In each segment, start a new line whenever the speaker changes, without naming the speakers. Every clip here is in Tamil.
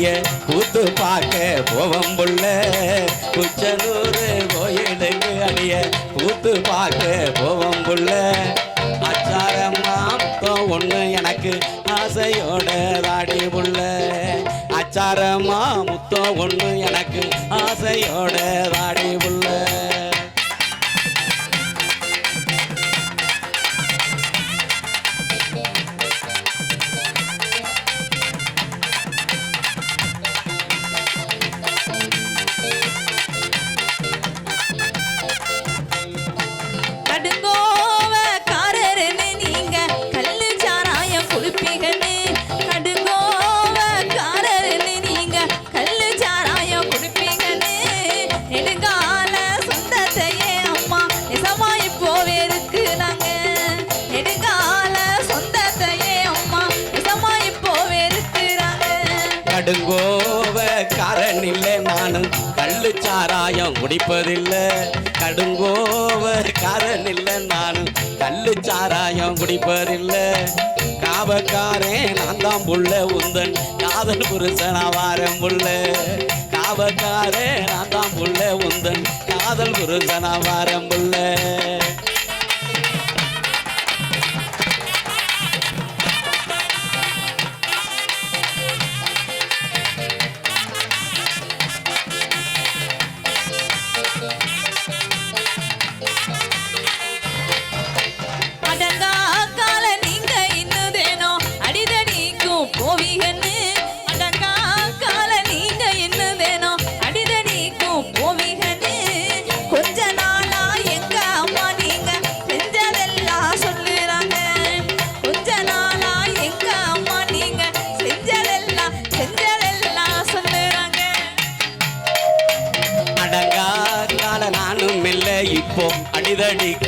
கோயிலுக்கு கூத்து பார்க்க போவம் புள்ள குச்சலூர் கோயிலுக்கு அணிய கூத்து பார்க்க போவம் புள்ள அச்சாரம்மா முத்தம் ஒண்ணு எனக்கு ஆசையோட தாடி புள்ள அச்சாரம்மா முத்தம் ஒன்று எனக்கு ஆசையோட தாடி புள்ள கடுங்கோவ காரனில்லை நானும் கள்ளு சாராயம் குடிப்பதில்லை. கடுங்கோவ காரனில்லை நானும் கள்ளு சாராயம் குடிப்பதில்லை. காவக்காரே நான் தான் புள்ள உந்தன். காதல் புருஷனா வாரம் புள்ள. காவக்காரே நான் தான் புள்ள உந்தன். காதல் புருஷனா வாரம் புள்ள.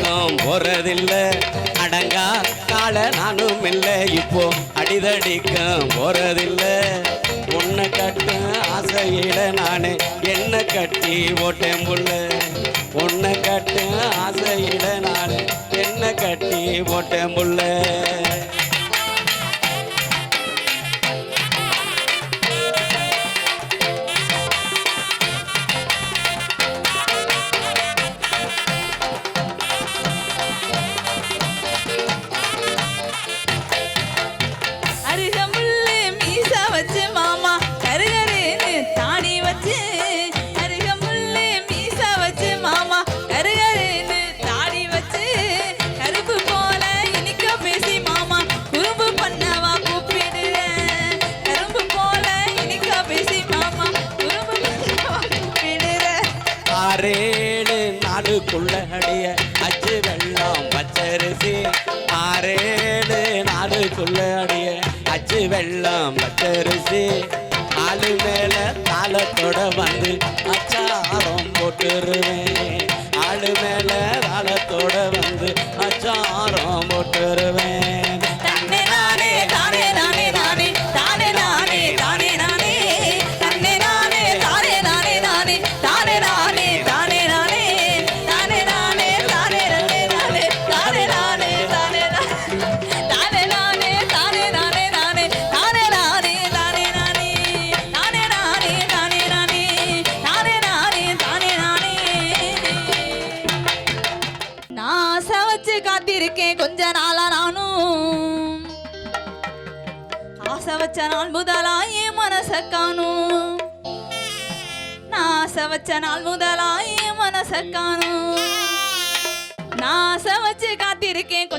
அடிதடிக்கும்
போறதில்ல. அடங்கா கால நானும் இல்லை. இப்போ அடிதடிக்கும். போறதில்ல. உன்னை கட்டு ஆசையில நானே. என்ன கட்டி ஓட்டேன் புள்ள? உன்னை கட்டு ஆசையில நானே. என்ன கட்டி ஓட்டேன் புள்ள? பச்சரிசி ஆளு மேல தாளத்தோட வந்து அச்சாரம் போட்டுருவேன். ஆளு மேல தாளத்தோட வந்து அச்சாரம் போட்டுருவேன்.
வச்சு காத்திருக்கேன் கொஞ்ச நாளா நானும். ஆசை வச்ச நாள் முதலா என் மனச காணும். நான் ஆசை வச்ச நாள் முதலா என் மனச காணும். நான் ஆசை வச்சு காத்திருக்கேன்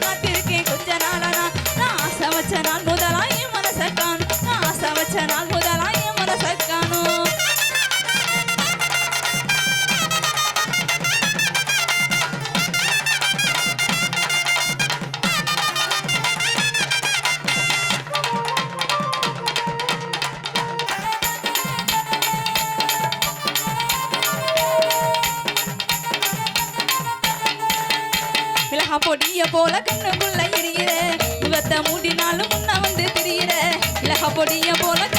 I'm not. போல கண்ணுக்குள்ள எரியிற. இவத்த மூடினாலும் முன்ன வந்து திரியிற. இலக பொடிய போல கண்ணுக்குள்ள